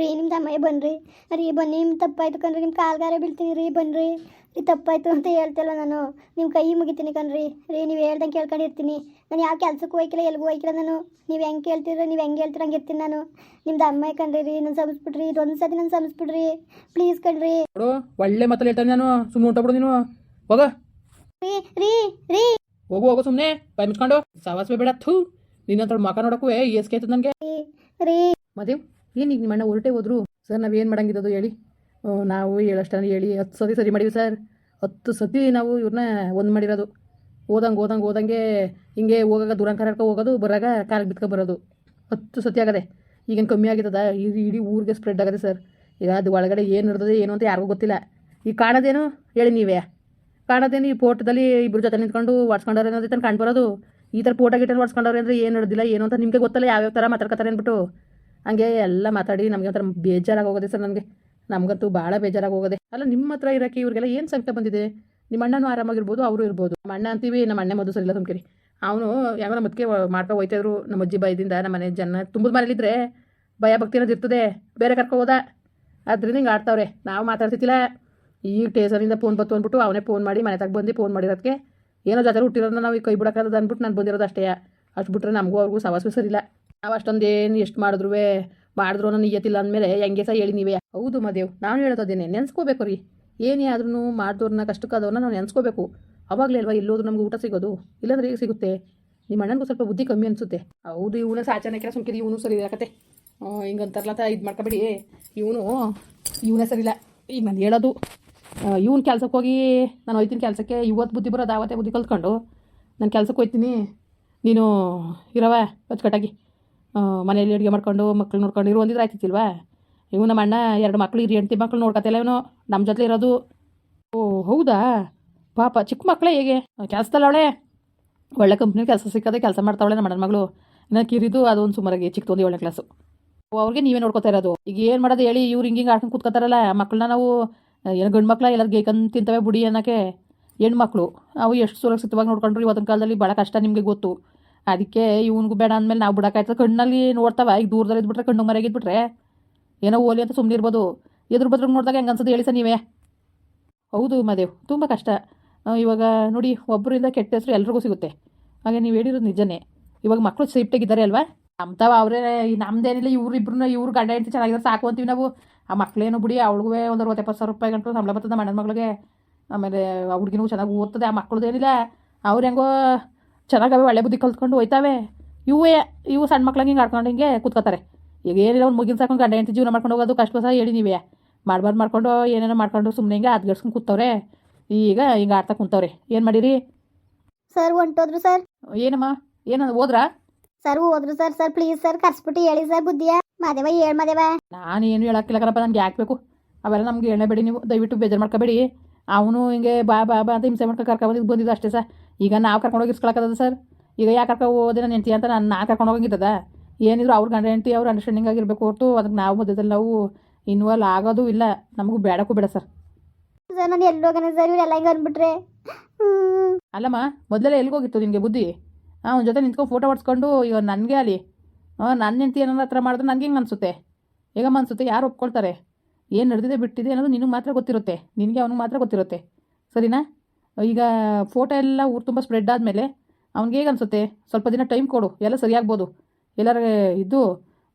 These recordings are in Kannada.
ರೀ ನಿಮ್ದು ಅಮ್ಮಯ್ಯ ಬನ್ರಿ. ರೀ ಬನ್ನಿ ನಿಮ್ಮ ತಪ್ಪಾಯ್ತು ಕಣ್ರಿ ನಿಮ್ಮ ಕಾಲ್ಗಾರ ಬೀಳ್ತೀನಿ ರೀ ಬನ್ರಿ. ರೀ ತಪ್ಪಾಯ್ತು ಅಂತ ಹೇಳ್ತಿಲ್ಲ ನಾನು. ನಿಮ್ಮ ಕೈ ಮುಗಿತೀನಿ ಕಣ್ರಿ. ರೀ ನೀವು ಹೇಳ್ದಂಗೆ ಕೇಳ್ಕೊಂಡಿರ್ತೀನಿ. ನಾನು ಯಾವ ಕೆಲಸಕ್ಕೂ ಹೋಯ್ಕಿಲ್ಲ ಎಲ್ಗೂ ಹೋಯ್ಕಿಲ್ಲ ನಾನು. ನೀವು ಹೆಂಗೆ ಕೇಳ್ತೀರ ನೀವು ಹೆಂಗೆ ಹೇಳ್ತೀರ ಹಂಗೆ ಇರ್ತೀನಿ ನಾನು. ನಿಮ್ದು ಅಮ್ಮಯ್ಯ ಕಣ್ರಿ ರೀ ನಾನು ಸಮಸ್ಬಿಡ್ರಿ ಇದೊಂದು ಸತಿ ನಾನು ಸಮಸ್ಬಿಡ್ರಿ. ಪ್ಲೀಸ್ ಕಣ್ರಿ. ನೋಡು ಒಳ್ಳೆ ಮಾತಲ್ಲಿ ಹೇಳ್ತಾನೆ ನಾನು. ಸುಮ್ಮನೆ ಹೊಂಟಬಿಡು ನೀನು. ಹೋಗ. ರೀ ರೀ ರೀ. ಹೋಗು ಹೋಗು ಸುಮ್ಮನೆ ಕೈ ಮುಚ್ಕೊಂಡು. ಸಾವಾಸವೇ ಬೇಡ ಥೂ. ನಿನ್ನ ಹತ್ರ ಮಕ ನೋಡಕ್ಕೂ ಏಸ್ಕೆ ಆಯ್ತದ ನನಗೆ ರೀ ಮದೇವ್ ಏನು ಈಗ ನಿಮ್ಮ ಅಣ್ಣ ಹೊರಟೆ ಹೋದ್ರು? ಸರ್ ನಾವೇನು ಅದು ಹೇಳಿ. ನಾವು ಹೇಳಷ್ಟು ಹೇಳಿ ಹತ್ತು ಸತಿ ಸರಿ ಮಾಡೀವಿ ಸರ್. ಹತ್ತು ಸತಿ ನಾವು ಇವ್ರನ್ನ ಒಂದು ಮಾಡಿರೋದು. ಓದಂಗೆ ಓದಂಗೆ ಓದಂಗೆ ಹಿಂಗೆ ಹೋಗಾಗ ದುರಂಕಾರಕ್ಕೆ ಹೋಗೋದು, ಬರಾಗ ಕಾಲಿಗೆ ಬಿತ್ಕೊ ಬರೋದು. ಹತ್ತು ಸತಿ ಆಗದೆ. ಈಗೇನು ಕಮ್ಮಿ ಆಗಿದ್ದದ ಇಡೀ ಇಡೀ ಊರಿಗೆ ಸ್ಪ್ರೆಡ್ ಆಗದೆ ಸರ್. ಈಗ ಅದು ಒಳಗಡೆ ಏನು ಇರ್ತದೆ ಏನು ಅಂತ ಯಾರಿಗೂ ಗೊತ್ತಿಲ್ಲ. ಈಗ ಕಾಣೋದೇನು? ಹೇಳಿ ನೀವೇ. ಕಾಣೋದೇನು? ಈ ಫೋಟೋದಲ್ಲಿ ಇಬ್ಬರು ಜೊತೆ ನಿಂತ್ಕೊಂಡು ಒಡ್ಸ್ಕೊಂಡವ್ರೆ ಅನ್ನೋದೇ ತಾನು ಕಾಣ್ಬರೋದು. ಈ ಥರ ಫೋಟೋ ಗಿಟ ಒಡ್ಸ್ಕೊಂಡವ್ರೆ ಅಂದರೆ ಏನು ಹಿಡ್ದಿಲ್ಲ ಏನು ಅಂತ ನಿಮಗೆ ಗೊತ್ತಲ್ಲ, ಯಾವ್ಯಾವ ಥರ ಮಾತಾಡ್ಕೊತಾರೆ ಅಂದ್ಬಿಟ್ಟು. ಹಂಗೆ ಎಲ್ಲ ಮಾತಾಡಿ ನಮಗೆ ಒಂಥರ ಬೇಜಾರಾಗಿ ಹೋಗೋದೆ ಸರ್ ನನಗೆ. ನಮಗಂತೂ ಭಾಳ ಬೇಜಾರಾಗಿ ಹೋಗೋದೆ. ಅಲ್ಲ ನಿಮ್ಮ ಹತ್ರ ಇರೋಕ್ಕೆ ಇವ್ರಿಗೆಲ್ಲ ಏನು ಸಂಕಟ ಬಂದಿದೆ? ನಿಮ್ಮ ಅಣ್ಣನೂ ಆರಾಮಾಗಿರ್ಬೋದು, ಅವರು ಇರ್ಬೋದು. ನಮ್ಮ ಅಣ್ಣ ಅಂತೀವಿ, ನಮ್ಮ ಅಣ್ಣ ಮದ್ದು ಸರಿಲ್ಲ ಸುಮ್ಕಿರಿ. ಅವನು ಯಾವಾಗ ಮದ್ಕೆ ಮಾಡ್ಕೊ ಹೋಯ್ತಾಯಿದ್ರು, ನಮ್ಮ ಅಜ್ಜಿ ಭಯದಿಂದ ನಮ್ಮ ಮನೆ ಜನ ತುಂಬದ ಮನೇಲಿದ್ದರೆ ಭಯ ಭಕ್ತಿ ಅನ್ನೋದು ಇರ್ತದೆ. ಬೇರೆ ಕರ್ಕೋಬೋದ ಅದ್ರಿಂದ ಹಿಂಗೆ ಆಡ್ತಾವ್ರೆ. ನಾವು ಮಾತಾಡ್ತಿದ್ದಿಲ್ಲ. ಈಗ ಟೇಸರಿಂದ ಫೋನ್ ಬತ್ತು ಅಂದ್ಬಿಟ್ಟು ಅವನೇ ಫೋನ್ ಮಾಡಿ ಮನೆ ತಗ ಬಂದು ಫೋನ್ ಮಾಡಿರೋದಕ್ಕೆ ಏನೋ ಜಾತ್ರೆ ಹುಟ್ಟಿರೋದನ್ನ ನಾವು ಕೈ ಬಿಡೋಕ್ಕಾಗದ ಅಂದ್ಬಿಟ್ಟು ನಾನು ಬಂದಿರೋದು ಅಷ್ಟೇ. ಅಷ್ಟು ಬಿಟ್ಟರೆ ನಮಗೂ ಅವ್ರಿಗೂ ಸವಾಸು ಸರಿಲ್ಲ ನಾವು ಅಷ್ಟೊಂದೇನು ಎಷ್ಟು ಮಾಡಿದ್ರು ಮಾಡಿದ್ರು ಅನ್ನೋ ನಿಯತ್ತಿಲ್ಲ ಅಂದಮೇಲೆ ಹೆಂಗೆ ಸಹ ಹೇಳಿ ನೀವೇ? ಹೌದು ಮದೇವ್ ನಾನು ಹೇಳೋದೇನೆ ನೆನೆಸ್ಕೋಬೇಕು ರೀ ಏನೇ ಆದ್ರೂ ಮಾಡಿದವ್ರನ್ನ ಕಷ್ಟಕ್ಕಾದವ್ರನ್ನ ನಾವು ನೆನೆಸ್ಕೋಬೇಕು. ಅವಾಗಲೇ ಅಲ್ವಾ ಎಲ್ಲೋದ್ರು ನಮ್ಗೆ ಊಟ ಸಿಗೋದು? ಇಲ್ಲಾಂದ್ರೆ ಹೇಗೆ ಸಿಗುತ್ತೆ? ನಿಮ್ಮ ಅಣ್ಣನಿಗೂ ಸ್ವಲ್ಪ ಬುದ್ಧಿ ಕಮ್ಮಿ ಅನಿಸುತ್ತೆ. ಹೌದು, ಇವನು ಸಾಚನಕ್ಕೆ ಸುಮ್ಕಿರಿ ಇವನು ಸರಿ ಯಾಕತ್ತೆ ಹಿಂಗೆ ಅಂತಾರಲ್ಲ ಇದು ಮಾಡ್ಕೊಬೇಡಿ. ಇವನು, ಇವನೇ ಸರಿಲ್ಲ ಈಗ ನಾನು ಹೇಳೋದು ಇವನು ಕೆಲ್ಸಕ್ಕೆ ಹೋಗಿ ನಾನು ಹೋಯ್ತೀನಿ ಕೆಲಸಕ್ಕೆ. ಇವತ್ತು ಬುದ್ಧಿ ಬರೋದು ಆವತ್ತೇ ಬುದ್ಧಿ ಕಲ್ತ್ಕೊಂಡು. ನಾನು ಕೆಲಸಕ್ಕೆ ಹೋಯ್ತೀನಿ. ನೀನು ಇರವ ಅಚ್ಚುಕಟ್ಟಾಗಿ ಮನೇಲಿ ಅಡುಗೆ ಮಾಡ್ಕೊಂಡು ಮಕ್ಳು ನೋಡ್ಕೊಂಡು ಇರು ಒಂದಿದ್ರೆ ಆಯ್ತಿತ್ತಿಲ್ವಾ? ಇವು ನಮ್ಮ ಅಣ್ಣ ಎರಡು ಮಕ್ಳು ಇರಿ ಹೆಂಡತಿ ಮಕ್ಳು ನೋಡ್ಕೊತಿಲ್ಲ ನಮ್ಮ ಜೊತೆ ಇರೋದು. ಓ, ಹೌದಾ? ಪಾಪ, ಚಿಕ್ಕ ಮಕ್ಕಳೇ ಹೇಗೆ? ಕೆಲಸದಲ್ಲ ಅವಳೆ? ಒಳ್ಳೆ ಕಂಪ್ನಿ ಕೆಲಸ ಸಿಕ್ಕದೆ ಕೆಲಸ ಮಾಡ್ತಾವಳೆ ನಮ್ಮ ಅಣ್ಣನ ಮಗಳು. ಇನ್ನು ಕಿರಿದು ಅದೊಂದು ಸುಮಾರಾಗಿ ಚಿಕ್ಕದೊಂದು ಏಳನೇ ಕ್ಲಾಸು ಅವ್ರಿಗೆ ನೀವೇ ನೋಡ್ಕೊತಾ ಇರೋದು. ಈಗ ಏನು ಮಾಡೋದು ಹೇಳಿ, ಇವ್ರು ಹಿಂಗೆ ಹಿಂಗೆ ಆಡ್ಕೊಂಡು ಕೂತ್ಕೋತಾರಲ್ಲ ಮಕ್ಕಳನ್ನ ನಾವು ಏನು ಗಂಡು ಮಕ್ಕಳ ಎಲ್ಲರೂ ಗೇಕಂದು ತಿಂತವೆ ಬುಡಿ ಅನ್ನೋಕ್ಕೆ. ಹೆಣ್ಮಕ್ಳು, ಅವು ಎಷ್ಟು ಸುರಕ್ಷಿತವಾಗಿ ನೋಡ್ಕೊಂಡ್ರು ಇವತ್ತಿನ ಕಾಲದಲ್ಲಿ ಭಾಳ ಕಷ್ಟ ನಿಮಗೆ ಗೊತ್ತು. ಅದಕ್ಕೆ ಇವನಿಗೂ ಬೇಡ ಅಂದಮೇಲೆ ನಾವು ಬಿಡೋಕ್ಕಾಯ್ತದೆ ಕಣ್ಣಲ್ಲಿ ನೋಡ್ತಾವ, ಈಗ ದೂರದಲ್ಲಿ ಇದ್ಬಿಟ್ರೆ ಕಣ್ಣು ಮರೆಗಿದ್ಬಿಟ್ರೆ ಏನೋ ಓಲಿ ಅಂತ ಸುಮ್ಮನೆ ಇರ್ಬೋದು. ಎದುರು ಬದ್ರಿಗೆ ನೋಡಿದಾಗ ಹೆಂಗೆ ಅನ್ಸೋದು ಹೇಳಿ ಸರ್ ನೀವೇ ಹೌದು ಮದೇವ್, ತುಂಬ ಕಷ್ಟ. ಇವಾಗ ನೋಡಿ ಒಬ್ಬರಿಂದ ಕೆಟ್ಟ ಹೆಸರು ಎಲ್ರಿಗೂ ಸಿಗುತ್ತೆ. ಹಾಗೆ ನೀವು ಹೇಳಿರೋದು ನಿಜನೇ. ಇವಾಗ ಮಕ್ಕಳು ಸೇಫ್ಟಿಯಾಗಿದ್ದಾರೆ ಅಲ್ವಾ? ನಮ್ತಾವ ಅವರೇ ನಮ್ದೇನಿಲ್ಲ ಇವ್ರಿಬ್ರನ್ನ ಇವ್ರು ಗಂಡ ಹೆಂಡತಿ ಚೆನ್ನಾಗಿದ್ರೆ, ಸಾಕು ಅಂತೀವಿ ನಾವು. ಆ ಮಕ್ಳೇನು ಬಿಡಿ, ಅವಳಿಗೂ ಒಂದು ಅರವತ್ತು ಎಪ್ಪತ್ತು ಸಾವಿರ ರೂಪಾಯಿ ಗಂಟು ಸಂಬಳ ಬರ್ತದೆ ಮಣ್ಣನ ಮಗಳಿಗೆ. ಆಮೇಲೆ ಹುಡುಗಿನೂ ಚೆನ್ನಾಗಿ ಓದ್ತದೆ, ಆ ಮಕ್ಕಳದೇನಿಲ್ಲ ಅವ್ರು ಹೆಂಗೋ ಚೆನ್ನಾಗವೆ ಒಳ್ಳೆ ಬುದ್ಧಿ ಕಲ್ತ್ಕೊಂಡು ಹೋಯ್ತಾವೆ. ಇವೇ ಇವು ಸಣ್ಣ ಮಕ್ಳಂಗೆ ಹಿಂಗೆ ಆಡ್ಕೊಂಡು ಹಿಂಗೆ ಕೂತ್ಕೋತಾರೆ ಈಗ ಏನಿಲ್ಲ ಒಂದು ಮುಗಿನ ಸಾಕೊಂಡು ಗಂಡ ಹೆಂಡತಿ ಜೀವನ ಮಾಡ್ಕೊಂಡು ಹೋಗೋದು ಕಷ್ಟ ಸಹ ಹೇಳಿ ನೀವೇ. ಮಾಡ್ಬಾರ್ದು ಮಾಡ್ಕೊಂಡು ಏನೇನೋ ಮಾಡ್ಕೊಂಡು ಸುಮ್ಮನೆ ಹಿಂಗೆ ಅದ್ಗಡ್ಸ್ಕೊಂಡು ಕೂತವ್ರೆ. ಈಗ ಹಿಂಗೆ ಆಡ್ತಾ ಕುಂತವ್ರೆ. ಏನು ಮಾಡಿರಿ? ಸರ್ ಹೊಂಟೋದ್ರು ಸರ್. ಏನಮ್ಮ? ಏನು ಹೋದ್ರಾ? ಸರ್ ಹೋದ್ರು ಸರ್. ಸರ್ ಪ್ಲೀಸ್ ಸರ್ ಕರ್ಸ್ಬಿಟ್ಟು ಹೇಳಿ ಸರ್ ಬುದ್ಧಿಯ. ಮಾದೇವ ಹೇಳ್ ಮಾದೇವ. ನಾನು ಏನು ಹೇಳಕ್ಕಿಲ್ಲ ಕಣಪ್ಪ ನನಗೆ ಯಾಕೆ ಬೇಕು? ಅವೆಲ್ಲ ನಮ್ಗೆ ಹೇಳಬೇಡಿ ನೀವು. ದಯವಿಟ್ಟು ಬೇಜಾರು ಮಾಡ್ಕೋಬೇಡಿ. ಅವನು ಹಿಂಗೆ ಬಾ ಬಾ ಬಾ ಅಂತ ಹಿಂಸೆ ಮಾಡ್ಕೊಂಡು ಕರ್ಕೊಂಡು ಬಂದಿದ್ದು ಅಷ್ಟೇ ಸರ್. ಈಗ ನಾವು ಕರ್ಕೊಂಡು ಹೋಗಿ ಇಸ್ಕೊಳಕ್ಕದ ಸರ್. ಈಗ ಯಾಕೆ ಕರ್ಕೊ ಹೋದೆ ನಾನು ಹೆಂಡ್ತಿ ಅಂತ ನಾನು ನಾ ಕರ್ಕೊಂಡು ಹೋಗಿದ್ದದ ಏನಿದ್ರು ಅವ್ರ ಗಂಡ ಹೆಂಡತಿ ಅವ್ರ ಅಂಡರ್ಸ್ಟ್ಯಾಂಡಿಂಗ್ ಆಗಿರಬೇಕು ಹೊರತು ಅದಕ್ಕೆ ನಾವು ಮಧ್ಯದಲ್ಲಿ ನಾವು ಇನ್ವಾಲ್ವ್ ಆಗೋದು ಇಲ್ಲ. ನಮಗೂ ಬೇಡಕ್ಕೂ ಬೇಡ ಸರ್. ಸರ್ ನಾನು ಹೋಗೋಣ ಸರ್? ಇವರೆಲ್ಲ ಹಿಂಗೆ ಅಂದ್ಬಿಟ್ರೆ. ಅಲ್ಲಮ್ಮ ಮೊದಲೆಲ್ಲ ಎಲ್ಲಿಗೋಗಿತ್ತು ನಿಮಗೆ ಬುದ್ಧಿ? ಅವ್ನ ಜೊತೆ ನಿಂತ್ಕೊಂಡು ಫೋಟೋ ಹೊಡ್ಸ್ಕೊಂಡು ಈಗ ನನಗೆ ಅಲ್ಲಿ ನನ್ನ ಹೆಂಡ್ತಿ ಏನಾರ ಹತ್ರ ಮಾಡಿದ್ರೆ ನನಗೆ ಹಿಂಗೆ ಅನಿಸುತ್ತೆ? ಹೇಗಮ್ಮ ಅನಿಸುತ್ತೆ? ಯಾರು ಒಪ್ಕೊಳ್ತಾರೆ? ಏನು ನಡೆದಿದೆ ಬಿಟ್ಟಿದೆ ಅನ್ನೋದು ನಿನಗೆ ಮಾತ್ರ ಗೊತ್ತಿರುತ್ತೆ. ನಿನಗೆ ಅವನಿಗೆ ಮಾತ್ರ ಗೊತ್ತಿರುತ್ತೆ. ಸರಿನಾ? ಈಗ ಫೋಟೋ ಎಲ್ಲ ಊರು ತುಂಬ ಸ್ಪ್ರೆಡ್ ಆದಮೇಲೆ ಅವ್ನಿಗೆ ಹೇಗೆ ಅನಿಸುತ್ತೆ? ಸ್ವಲ್ಪ ದಿನ ಟೈಮ್ ಕೊಡು ಎಲ್ಲ ಸರಿಯಾಗ್ಬೋದು. ಎಲ್ಲರ ಇದ್ದು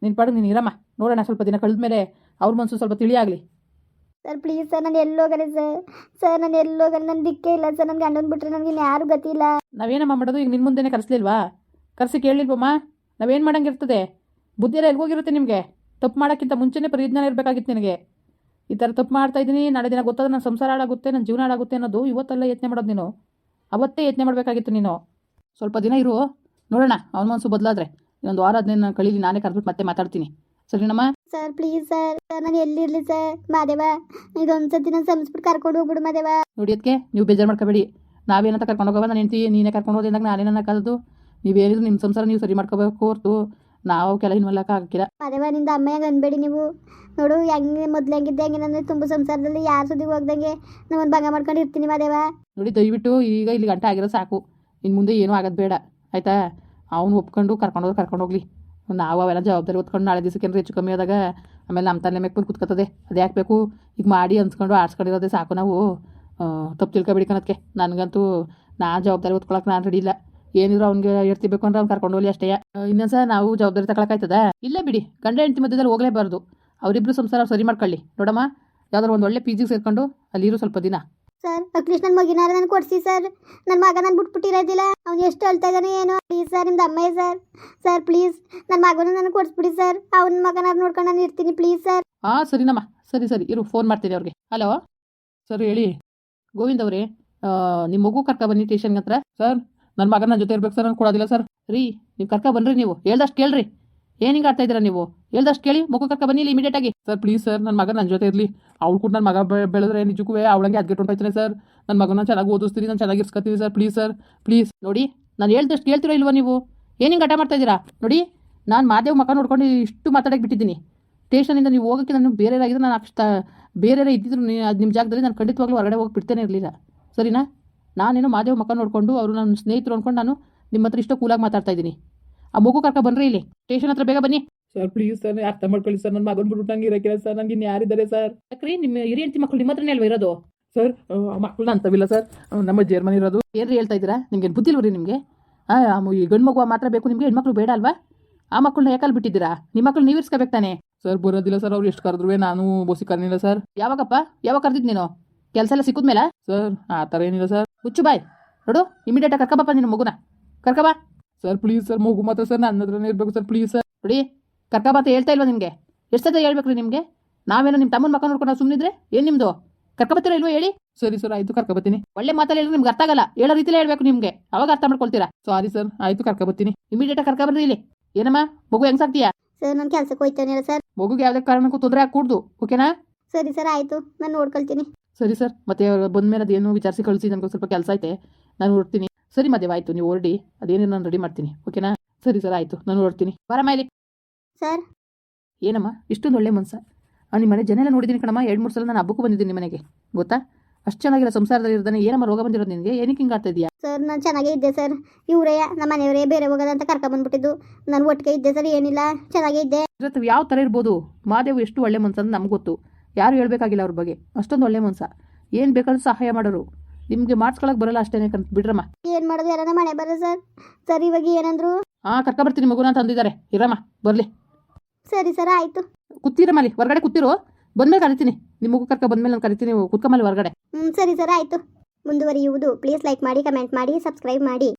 ನಿನ್ನ ಪಾಡಿಗೆ ನೀನು ಇರಮ್ಮ. ನೋಡೋಣ ಸ್ವಲ್ಪ ದಿನ ಕಳೆದ ಮೇಲೆ ಅವ್ರ ಮನಸ್ಸು ಸ್ವಲ್ಪ ತಿಳಿಯಾಗಲಿ ಸರ್ ಪ್ಲೀಸ್ ಸರ್ ನಾನು ಎಲ್ಲೋಗನೆ ಸರ್ ಸರ್ ನಾನು ಎಲ್ಲೋಗನೆ ನನ್ನ ದಿಕ್ಕೇ ಇಲ್ಲ ಸರ್ ನನಗೆ ಅಣ್ಣನ ಬಿಟ್ಟರೆ ನನಗೆ ಯಾರು ಗತಿ ಇಲ್ಲ. ನಾವೇನಮ್ಮ ಮಾಡೋದು? ಈಗ ನಿನ್ನ ಮುಂದೆನೇ ಕರೆಸ್ಲಿಲ್ವಾ? ಕರೆಸಿ ಕೇಳಿಲ್ವಮ್ಮ? ನಾವೇನು ಮಾಡೋಂಗಿರ್ತದೆ? ಬುದ್ಧಿ ಎಲ್ಲ ಎಲ್ಗೋಗಿರುತ್ತೆ ನಿಮಗೆ? ತಪ್ಪು ಮಾಡೋಕ್ಕಿಂತ ಮುಂಚೆನೇ ಪ್ರಯತ್ನ ಇರಬೇಕಾಗಿತ್ತು ನಿನಗೆ. ಈ ಥರ ತಪ್ಪು ಮಾಡ್ತಾ ಇದ್ದೀನಿ ನಾಳೆ ದಿನ ಗೊತ್ತಾದ ನನ್ನ ಸಂಸಾರ ಹಾಳಾಗುತ್ತೆ ನನ್ನ ಜೀವನ ಹಾಳಾಗುತ್ತೆ ಅನ್ನೋದು ಇವತ್ತೆಲ್ಲ ಯತ್ನೆ ಮಾಡೋದು ನೀನು. ಅವತ್ತೇ ಯತ್ನೆ ಮಾಡಬೇಕಾಗಿತ್ತು ನೀನು. ಸ್ವಲ್ಪ ದಿನ ಇರು ನೋಡೋಣ ಅವನ ಮನಸ್ಸು ಬದಲಾದ್ರೆ. ಇನ್ನೊಂದು ವಾರ ಹದಿನೈದು ಕಳೀಲಿ ನಾನೇ ಕರೆದ್ಬಿಟ್ಟು ಮತ್ತೆ ಮಾತಾಡ್ತೀನಿ. ಸರಿನಮ್ಮ? ಸರ್ ಪ್ಲೀಸ್ ಸರ್ ನಾನು ಎಲ್ಲಿರಲಿ ಸರ್? ಮಾದೇವ ಇದೊಂದು ಸತಿ ನಾನು ಸಂಸ್ಬಿಟ್ಟು ಕರ್ಕೊಂಡು ಹೋಗ್ಬಿಡು ಮಾದೇವ. ನೋಡಿ ಅದಕ್ಕೆ ನೀವು ಬೇಜಾರು ಮಾಡ್ಕೋಬೇಡಿ. ನಾವೇನಂತ ಕರ್ಕೊಂಡು ಹೋಗವ ನಾನು ಹೆಂಡ್ತಿ ನೀನೇ ಕರ್ಕೊಂಡು ಹೋದೆ ನಾನೇನ ಕಲ್ದು ನೀವೇನಿದ್ರು ನಿಮ್ಮ ಸಂಸಾರ ನೀವು ಸರಿ ಮಾಡ್ಕೋಬೇಕು ಹೊರ್ತು ನಾವು ಕೆಲ ಇನ್ವಲ್ಕ ಹಾಕಿಲ್ಲ. ಮಾದೇವ ನಿಂದ ಅಮ್ಮಯ್ಯಾಗ ಅನ್ಬೇಡಿ ನೀವು. ನೋಡು ಹೆಂಗೆ ಮೊದ್ಲು ಹೆಂಗಿದ್ದೆ ಹೆಂಗೆ ನನ್ನ ತುಂಬ ಸಂಸಾರದಲ್ಲಿ ಯಾರ ಸುದ್ದಿಗೆ ಹೋಗ್ದಂಗೆ ನಾನು ಒಂದು ಭಂಗ ಮಾಡ್ಕೊಂಡು ಇರ್ತೀನಿ ಮಾದೇವ. ನೋಡಿ ದಯವಿಟ್ಟು ಈಗ ಇಲ್ಲಿ ಗಂಟೆ ಆಗಿರೋ ಸಾಕು. ಇನ್ನು ಮುಂದೆ ಏನೂ ಆಗೋದು ಬೇಡ. ಆಯಿತಾ? ಅವನು ಒಪ್ಕೊಂಡು ಕರ್ಕೊಂಡೋಗಿ ಕರ್ಕೊಂಡು ಹೋಗ್ಲಿ. ನಾವು ಅವೆಲ್ಲ ಜವಾಬ್ದಾರಿ ಹೊತ್ಕೊಂಡು ನಾಳೆ ದಿವಸಕ್ಕೆ ಹೆಚ್ಚು ಕಮ್ಮಿ ಆದಾಗ ಆಮೇಲೆ ನಮ್ಮ ತಲೆ ಮೇಲೆ ಕುತ್ಕೊತದೆ. ಅದು ಯಾಕೆ ಬೇಕು? ಈಗ ಮಾಡಿ ಅನ್ಸ್ಕೊಂಡು ಆಡ್ಸ್ಕೊಂಡಿರೋದೇ ಸಾಕು ನಾವು. ತಪ್ಪು ತಿಳ್ಕೊಬಿಡ್ಕೊಳೋದಕ್ಕೆ ನನಗಂತೂ ನಾ ಜವಾಬ್ದಾರಿ ಹೊತ್ಕೊಳಕ್ಕೆ ನಾನು ರೆಡಿ ಇಲ್ಲ. ಏನಿದ್ರು ಅವ್ನಿಗೆ ಇರ್ತಿಬೇಕು ಅಂದ್ರೆ ಅವ್ನು ಕರ್ಕೊಂಡು ಹೋಗ್ಲಿ ಅಷ್ಟೇ. ಇನ್ನೊಂದ್ಸಲ ನಾವು ಜವಾಬ್ದಾರಿ ತಗೊಳಕಾಯ್ತದ ಇಲ್ಲ ಬಿಡಿ ಗಂಡ ಹೆಂಡತಿ ಮಧ್ಯದಲ್ಲಿ ಹೋಗಲೇಬಾರ್ದು. ಅವರಿಬ್ರು ಸಂಸಾರ ಸರಿ ಮಾಡ್ಕೊಳ್ಳಿ. ನೋಡಮ್ಮ ಯಾವ್ದಾದ್ರು ಒಂದು ಒಳ್ಳೆ ಪಿ ಜಿಗೆ ಸೇರ್ಕೊಂಡು ಅಲ್ಲಿರು ಸ್ವಲ್ಪ ದಿನ. ಸರ್ ಅಟ್ಲೀಸ್ಟ್ ನನ್ನ ಮಗಿನಾರ ನಾನು ಕೊಡಿಸಿ ಸರ್. ನನ್ನ ಮಗ ನಾನು ಬಿಟ್ಬಿಟ್ಟಿರೋದಿಲ್ಲ. ಅವ್ನು ಎಷ್ಟು ಅಳ್ತಾ ಇದ್ದಾನೆ ಏನೋ. ಪ್ಲೀಸ್ ಸರ್ ನಿಮ್ದು ಅಮ್ಮಯ್ಯ ಸರ್. ಸರ್ ಪ್ಲೀಸ್ ನನ್ನ ಮಗನ ನನಗೆ ಕೊಡಿಸ್ಬಿಡಿ ಸರ್. ಅವನ ಮಗನಾರು ನೋಡ್ಕೊಂಡು ನಾನು ಇರ್ತೀನಿ ಪ್ಲೀಸ್ ಸರ್. ಹಾಂ ಸರಿನಮ್ಮ. ಸರಿ ಸರಿ. ಇರು ಫೋನ್ ಮಾಡ್ತೀನಿ ಅವ್ರಿಗೆ. ಹಲೋ ಸರ್ ಹೇಳಿ. ಗೋವಿಂದ್ ಅವರೇ ನಿಮ್ಮ ಮಗು ಕರ್ಕ ಬನ್ನಿ ಸ್ಟೇಷನ್ಗೆ ಹತ್ರ. ಸರ್ ನನ್ನ ಮಗ ನನ್ನ ಜೊತೆ ಇರ್ಬೇಕು ಸರ್, ನಾನು ಕೊಡೋದಿಲ್ಲ ಸರ್. ರೀ, ನೀವು ಕರ್ಕ ಬನ್ರಿ ನೀವು. ಹೇಳ್ದಷ್ಟು ಕೇಳ್ರಿ. ಏನು ಹಿಂಗೆ ಆಡ್ತಾ ಇದ್ದೀರಾ ನೀವು? ಹೇಳ್ದಷ್ಟು ಕೇಳಿ ಮಗು ಕರ್ಕ ಬನ್ನಿ ಇಲ್ಲಿ ಇಮಿಡಿಯೇಟ್ ಆಗಿ. ಸರ್ ಪ್ಲೀಸ್ ಸರ್, ನನ್ನ ಮಗ ನನ್ನ ಜೊತೆ ಇರಲಿ. ಅವ್ಳು ಕೂಡ ನನ್ನ ಮಗ ಬೆಳೆದ್ರೆ ನಿಜಕ್ಕೂ ಅವಳಂಗೆ ಅದ್ಗೆಟ್ ಹೊಂಟೋಯ್ತಾನೆ ಸರ್. ನನ್ನ ಮಗನ ಚೆನ್ನಾಗಿ ಓದಿಸ್ತೀನಿ, ನಾನು ಚೆನ್ನಾಗಿ ಇರ್ಸ್ಕೊತೀನಿ ಸರ್ ಪ್ಲೀಸ್ ಸರ್ ಪ್ಲೀಸ್ ನೋಡಿ, ನಾನು ಹೇಳ್ದಷ್ಟು ಕೇಳ್ತೀರಾ ಇಲ್ವಾ ನೀವು? ಏನು ಹಿಂಗೆ ಆಟ ಮಾಡ್ತಾ ಇದ್ದೀರಾ? ನೋಡಿ, ನಾನು ಮಾದೇವ್ ಮಗ ನೋಡ್ಕೊಂಡು ಇಷ್ಟು ಮಾತಾಡಕ್ಕೆ ಬಿಟ್ಟಿದ್ದೀನಿ. ಸ್ಟೇಷನಿಂದ ನೀವು ಹೋಗೋಕ್ಕೆ ನಾನು ಬೇರೆ ಆಗಿದ್ರೆ ನಾನು ಅಷ್ಟು ಬೇರೆ ಇದ್ದಿದ್ರು ನಿಮ್ಮ ಜಾಗದಲ್ಲಿ ನಾನು ಖಂಡಿತವಾಗ್ಲೂ ಹೊರಗಡೆ ಹೋಗಿ ಬಿಡ್ತೇನೆ ಇರಲಿಲ್ಲ. ಸರಿನಾ? ನಾನೇನೋ ಮಾದೇವ್ ಮಕ್ಕ ನೋಡಿಕೊಂಡು ಅವರು ನನ್ನ ಸ್ನೇಹಿತರು ಅನ್ಕೊಂಡು ನಾನು ನಿಮ್ಮ ಹತ್ರ ಇಷ್ಟ ಕೂಲಾಗಿ ಮಾತಾಡ್ತಾ ಇದ್ದೀನಿ. ಆ ಮಗು ಕರ್ಕ ಬನ್ರಿ ಇಲ್ಲಿ. ಸ್ಟೇಷನ್ ಹತ್ರ ಬೇಗ ಬನ್ನಿ. ಸರ್ ಪ್ಲೀಸ್ ಸರ್ ಅರ್ಥ ಮಾಡ್ಕೊಳ್ಳಿ ಸರ್ ನನ್ನ ಮಗನ ಬಿಟ್ಟು ನಂಗೆ ಇರೋಕ್ಕಿಲ್ಲ ಸರ್ ನನಗೆ ಇನ್ನು ಯಾರಿದ್ದಾರೆ ಸರ್? ಯಾಕ್ರಿ ನಿಮ್ಮ ಹಿರಿಯ ಹೆಂಡತಿ ಮಕ್ಕಳು ನಿಮ್ಮ ಹತ್ರನೇ ಅಲ್ವಾ ಇರೋದು? ಸರ್ ಮಕ್ಕಳು ಅಂತವಿಲ್ಲ ಸರ್. ನಮ್ಮ ಜರ್ಮನಿ ಇರೋದು. ಏನ್ರಿ ಹೇಳ್ತಾ ಇದ್ದೀರಾ? ನಿಮ್ಗೆ ಬುದ್ಧಿ ಇಲ್ವರಿ ನಿಮಗೆ? ಈ ಗಂಡು ಮಗು ಮಾತ್ರ ಬೇಕು ನಿಮಗೆ ಹೆಣ್ಮಕ್ಳು ಬೇಡ ಅಲ್ವಾ? ಆ ಮಕ್ಕಳನ್ನ ಯಾಕಲ್ಲಿ ಬಿಟ್ಟಿದ್ದೀರಾ? ನಿಮ್ಮ ಮಕ್ಕಳು ನೀವು ಇರ್ಸ್ಕೋಬೇಕು ತಾನೆ. ಸರ್ ಬರೋದಿಲ್ಲ ಸರ್ ಅವ್ರು ಎಷ್ಟು ಕರೆದ್ರು ನಾನು ಬೋಸಿ ಕರ್ನಿಲ್ಲ ಸರ್. ಯಾವಾಗಪ್ಪ? ಯಾವಾಗ ಕರೆದಿದ್ದು ನೀನು? ಕೆಲಸ ಎಲ್ಲ ಸಿಕ್ಕಿದ್ಮೇಲೆ ಸರ್ ಆ ಥರ ಏನಿಲ್ಲ ಸರ್ ಹುಚ್ಚು ಬಾಯ್. ನೋಡು ಇಮಿಡಿಯೇಟಾಗಿ ಕರ್ಕಬಪ್ಪ ನಿನ್ನ ಮಗುನ. ಕರ್ಕಬಾ ಸರ್ ಪ್ಲೀಸ್ ಸರ್ ಮಗು ಮಾತ್ರ ಸರ್ ನನ್ನ ಹತ್ರನೇ ಇರಬೇಕು ಸರ್ ಪ್ಲೀಸ್ ಸರ್ ನೋಡಿ ಕರ್ಕಬಾ ಅಂತ ಹೇಳ್ತಾ ಇಲ್ವಾ ನಿಮಗೆ? ಎಷ್ಟು ಸತ ಹೇಳ್ಬೇಕು ರೀ ನಿಮಗೆ? ನಾವೇನೋ ನಿಮ್ಮ ತಮ್ಮನ ಮಕ್ಕ ನೋಡ್ಕೊಂಡು ನಾವು ಸುಮ್ಮನಿದ್ರೆ ಏನು ನಿಮ್ಮದು ಕರ್ಕೊಬತ್ತೀರಾ ಇಲ್ವೋ ಹೇಳಿ? ಸರಿ ಸರ್ ಆಯಿತು ಕರ್ಕೊಬತ್ತೀನಿ ಒಳ್ಳೆ ಮಾತಲ್ಲಿ ಹೇಳಿದ್ರೆ ನಿಮ್ಗೆ ಅರ್ಥ ಆಗಲ್ಲ. ಹೇಳೋ ರೀತಿಲೇ ಹೇಳಬೇಕು ನಿಮಗೆ. ಅವಾಗ ಅರ್ಥ ಮಾಡ್ಕೊಳ್ತೀರಾ? ಸಾರಿ ಸರ್ ಆಯಿತು ಕರ್ಕೊಬತ್ತೀನಿ ಇಮಿಡಿಯೇಟಾಗಿ ಕರ್ಕೊಬರ್ರಿ ಇಲ್ಲಿ. ಏನಮ್ಮ ಮಗು ಹೆಂಗ್ ಸಾಕ್ತೀಯಾ? ಸರ್ ನಾನು ಕೆಲಸಕ್ಕೆ ಹೋಯ್ತಾನೆ ಸರ್ ಮಗುಗೆ ಯಾವುದೇ ಕಾರಣಕ್ಕೂ ತೊಂದರೆ ಹಾಕೂಡ್ದು ಓಕೆನಾ ಸರಿ ಸರ್ ಆಯಿತು. ನಾನು ನೋಡ್ಕೊಳ್ತೀನಿ. ಸರಿ ಸರ್ ಮತ್ತೆ ಬಂದಮೇಲೆ ಅದೇನು ವಿಚಾರಿಸಿ ಕಳಿಸಿ ನನಗೆ ಸ್ವಲ್ಪ ಕೆಲಸ ಐತೆ. ನಾನು ಹೊರಡ್ತೀನಿ. ಸರಿ ಮದುವೆ ಆಯಿತು ನೀವು ಹೊರಡಿ. ಅದೇನು ನಾನು ರೆಡಿ ಮಾಡ್ತೀನಿ. ಓಕೆನಾ ಸರಿ ಸರ್ ಆಯಿತು ನಾನು ಹೊರಡ್ತೀನಿ. ಬರಮ್ಮ ಇಲ್ಲಿ ಸರ್. ಏನಮ್ಮ? ಇಷ್ಟೊಂದು ಒಳ್ಳೆ ಮನ್ಸ. ನಿಮ್ಮ ಮನೆ ಜನ ಎಲ್ಲ ನೋಡಿದ್ದೀನಿ ಕಣಮ್ಮ ಎರಡು ಮೂರು ಸಲ ನಾನು ಹಬ್ಬಕ್ಕೂ ಬಂದಿದ್ದೀನಿ ನಿಮ್ಮ ಮನೆಗೆ. ಗೊತ್ತಾ? ಅಷ್ಟು ಚೆನ್ನಾಗಿಲ್ಲ ಸಂಸಾರದಲ್ಲಿ ಇರ್ದಾನೆ ಏನಮ್ಮ ರೋಗ ಬಂದಿರೋದು ನಿನಗೆ? ಏನಕ್ಕೆ ಹಿಂಗೆ ಆಗ್ತಾ ಇದೆಯಾ? ಸರ್ ನಾನು ಚೆನ್ನಾಗೇ ಇದ್ದೆ ಸರ್. ಇವರೇ ನಮ್ಮ ಮನೆಯವರೇ ಬೇರೆ ಹೋಗೋದಂತ ಕರ್ಕೊಂಬಂದ್ಬಿಟ್ಟಿದ್ದು ನಾನು ಒಟ್ಟಿಗೆ ಇದ್ದೆ ಸರ್ ಏನಿಲ್ಲ ಚೆನ್ನಾಗೇ ಇದ್ದೆ. ಯಾವ ಥರ ಇರ್ಬೋದು? ಮಾದೇವ್ ಎಷ್ಟು ಒಳ್ಳೆ ಮನ್ಸ ಅಂತ ನಮ್ಗೆ ಗೊತ್ತು. ಯಾರು ಹೇಳ್ಬೇಕಾಗಿಲ್ಲ ಅವ್ರ ಬಗ್ಗೆ? ಅಷ್ಟೊಂದು ಒಳ್ಳೆ ಮನ್ಸ. ಏನು ಬೇಕಾದ್ರೂ ಸಹಾಯ ಮಾಡೋರು. ನಿಮಗೆ ಮಾಡಿಸ್ಕೊಳಕ್ಕೆ ಬರಲ್ಲ ಅಷ್ಟೇನೆ ಕಣ್ ಬಿಡ್ರಮ್ಮ. ಏನು ಮಾಡೋದು? ಯಾರನ್ನ ಮನೆ ಬರೋ ಸರ್. ಸರ್ ಇವಾಗ ಏನಂದ್ರು? ಹಾಂ ಕರ್ಕೊಬರ್ತೀನಿ ಮಗುನ ತಂದಿದ್ದಾರೆ. ಇರಮ್ಮ ಬರಲಿ. ಸರಿ ಸರ್ ಆಯಿತು. ಕೂತಿರಮ್ಮ ಅಲ್ಲಿ ಹೊರಗಡೆ ಕೂತಿರು. ಬಂದ್ಮೇಲೆ ಕರಿತೀನಿ. ನಿಮ್ಮ ಮಗು ಕರ್ಕ ಬಂದ್ಮೇಲೆ ನಾನು ಕರಿತೀನಿ ಕುತ್ಕೊಂಬಲ್ಲಿ ಹೊರಗಡೆ. ಹ್ಞೂ ಸರಿ ಸರ್ ಆಯಿತು. ಮುಂದುವರಿಯುವುದು. ಪ್ಲೀಸ್ ಲೈಕ್ ಮಾಡಿ ಕಮೆಂಟ್ ಮಾಡಿ ಸಬ್ಸ್ಕ್ರೈಬ್ ಮಾಡಿ.